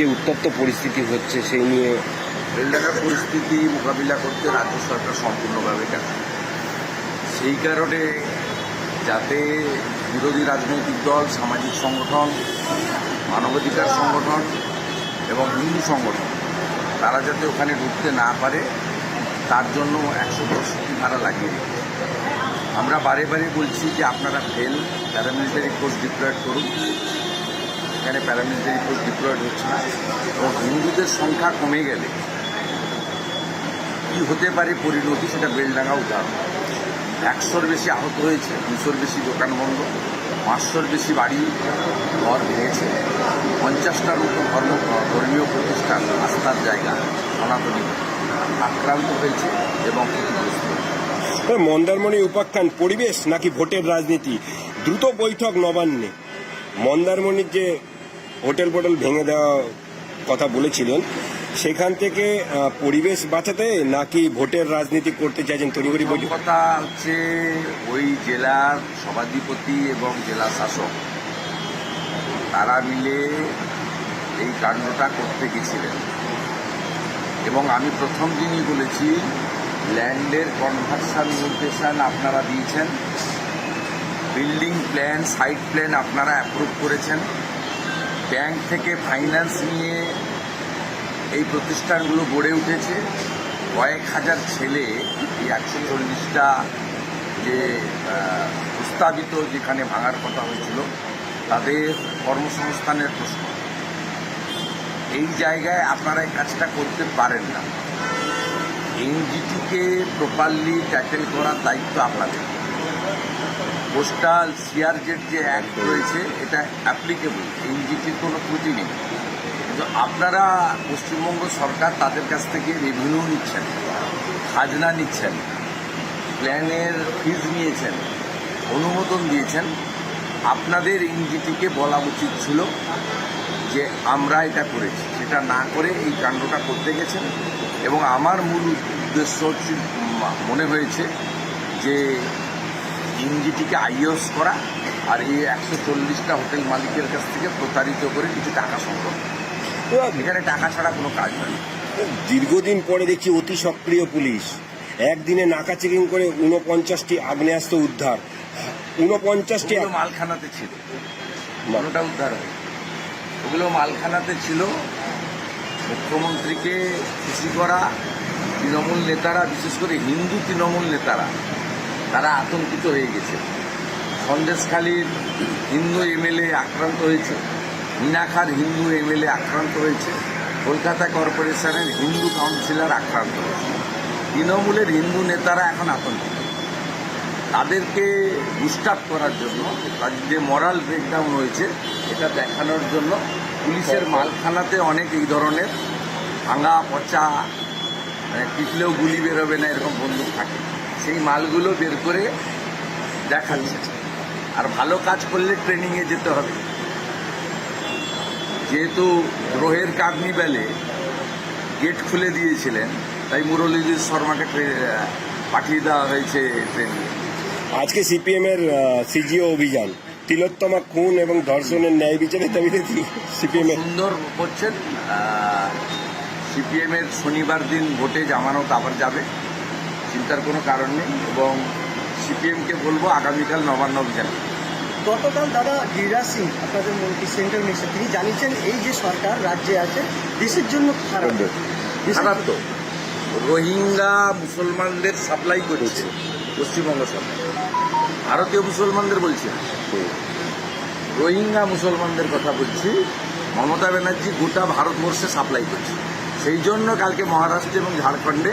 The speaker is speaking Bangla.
যে উত্তপ্ত পরিস্থিতি হচ্ছে সেই নিয়ে বেলডাঙ্গার পরিস্থিতি মোকাবিলা করতে রাজ্য সরকার সম্পূর্ণভাবে গেছে সেই কারণে যাতে বিরোধী রাজনৈতিক দল, সামাজিক সংগঠন, মানবাধিকার সংগঠন এবং হিন্দু সংগঠন, তারা যাতে ওখানে ঢুকতে না পারে, তার জন্য একশো দশটি ধারা লাগিয়ে আমরা বারে বারে বলছি যে আপনারা ফেল প্যারামিলিটারি ফোর্স ডিপ্লয়েড করুন। এখানে প্যারামিলিটারি ফোর্স ডিপ্লয়েড হচ্ছে না। এবং হিন্দুদের সংখ্যা কমে গেলে কী হতে পারে পরিণতি সেটা বেলডাঙ্গা উদাহরণ। একশোর বেশি আহত হয়েছে, দুশোর বেশি দোকান বন্ধ পাঁচশোর বেশি বাড়ি ঘর ভেঙেছে, পঞ্চাশটার মতো ধর্ম ধর্মীয় প্রতিষ্ঠান আস্থার জায়গা সনাতনী আক্রান্ত হয়েছে এবং ক্ষতিগ্রস্ত। মন্দারমণি উপাখ্যান পরিবেশ নাকি ভোটের রাজনীতি? দ্রুত বৈঠক নবান্নে। মন্দারমণির যে হোটেল ফোটেল ভেঙে দেওয়া কথা বলেছিলেন। সেখান থেকে পরিবেশ বাঁচাতে নাকি ভোটের রাজনীতি করতে চাইছেন তড়িঘড়ি প্রথম কথা হচ্ছে, ওই জেলার সভাধিপতি এবং জেলা শাসক, তারা মিলে এই কাণ্ডটা করতে গেছিলেন। এবং আমি প্রথম দিনই বলেছি, ল্যান্ডের কনভার্সান নোটেশন আপনারা দিয়েছেন, বিল্ডিং প্ল্যান, সাইট প্ল্যান আপনারা অ্যাপ্রুভ করেছেন। ব্যাংক থেকে ফাইন্যান্স নিয়ে এই প্রতিষ্ঠানগুলো গড়ে উঠেছে। কয়েক হাজার ছেলে, এই একশো চল্লিশটা যে প্রস্তাবিত যেখানে ভাঙার কথা হয়েছিল, তাদের কর্মসংস্থানের প্রশ্ন। এই জায়গায় আপনারা এই কাজটা করতে পারেন না। এনজিটিকে প্রপারলি ট্যাকেল করার দায়িত্ব আপনাদের। পোস্টাল সিআরজেড যে অ্যাক্ট রয়েছে, এটা অ্যাপ্লিকেবল এনজিটির কোনো ত্রুটি নেই। কিন্তু আপনারা পশ্চিমবঙ্গ সরকার তাদের কাছ থেকে রেভিনিউ নিচ্ছেন, খাজনা নিচ্ছেন প্ল্যানের ফিজ নিয়েছেন, অনুমোদন দিয়েছেন। আপনাদের এনজিটিকে বলা উচিত ছিল যে আমরা এটা করেছি। সেটা না করে এই কাণ্ডটা করতে গেছেন এবং আমার মূল উদ্দেশ্য মনে হয়েছে যে এনজিটিকে আইওস করা আর এই একশো চল্লিশটা হোটেল মালিকের কাছ থেকে প্রতারিত করে কিছু টাকা সংগ্রহ। এখানে টাকা ছাড়া কোনো কাজ নয় দীর্ঘদিন পরে দেখছি অতি সক্রিয় পুলিশ। একদিনে নাকা চেকিং করে উনপঞ্চাশটি আগ্নেয়াস্ত্র উদ্ধার। উনপঞ্চাশটি ওগুলো মালখানাতে ছিল। কোনোটা উদ্ধার হয় ওগুলো মালখানাতে ছিল। মুখ্যমন্ত্রীকে খুশি করা তৃণমূল নেতারা বিশেষ করে হিন্দু তৃণমূল নেতারা তারা আতঙ্কিত হয়ে গেছে। সন্দেশখালীর হিন্দু এমএলএ আক্রান্ত হয়েছে, মিনাখার হিন্দু এমএলএ আক্রান্ত হয়েছে, কলকাতা কর্পোরেশনের হিন্দু কাউন্সিলর আক্রান্ত হয়েছে। তৃণমূলের হিন্দু নেতারা এখন আতঙ্কিত। তাদেরকে ডিস্টার্ব করার জন্য, তার যে মরাল ব্রেকডাউন হয়েছে এটা দেখানোর জন্য পুলিশের মালখানাতে অনেক এই ধরনের ভাঙা পচা মানে টিকলেও গুলি বেরোবে না, এরকম বন্দুক থাকে। সেই মালগুলো বের করে দেখাচ্ছে। আর ভালো কাজ করলে ট্রেনিংয়ে যেতে হবে। যেহেতু গ্রহের কার্নিভ্যালে গেট খুলে দিয়েছিলেন তাই মুরলীধর শর্মাকে পাঠিয়ে দেওয়া হয়েছে ট্রেনিংয়ে আজকে সিপিএম এর সিজিও অভিযান। তিলোত্তমা খুন এবং ধর্ষণের ন্যায় বিচারের দাবিতে সিপিএম এর। সুন্দর করছেন সিপিএম এর শনিবার দিন ভোটে জামানত আবার যাবে। চিন্তার কোনো কারণ নেই এবং সিপিএমকে বলব আগামীকাল নবান্ন অভিযান। গতকাল দাদা গিরিরাজ সিং আপনাদের মন্ত্রী সেন্ট্রাল মিনিস্টার তিনি জানিয়েছেন এই যে সরকার রাজ্যে আছে দেশের জন্য খারাপ। খারাপ তো। রোহিঙ্গা মুসলমানদের সাপ্লাই করেছে পশ্চিমবঙ্গ সরকার। ভারতীয় মুসলমানদের বলছে। রোহিঙ্গা মুসলমানদের কথা বলছি মমতা ব্যানার্জি গোটা ভারতবর্ষে সাপ্লাই করছে। সেই জন্য কালকে মহারাষ্ট্র এবং ঝাড়খণ্ডে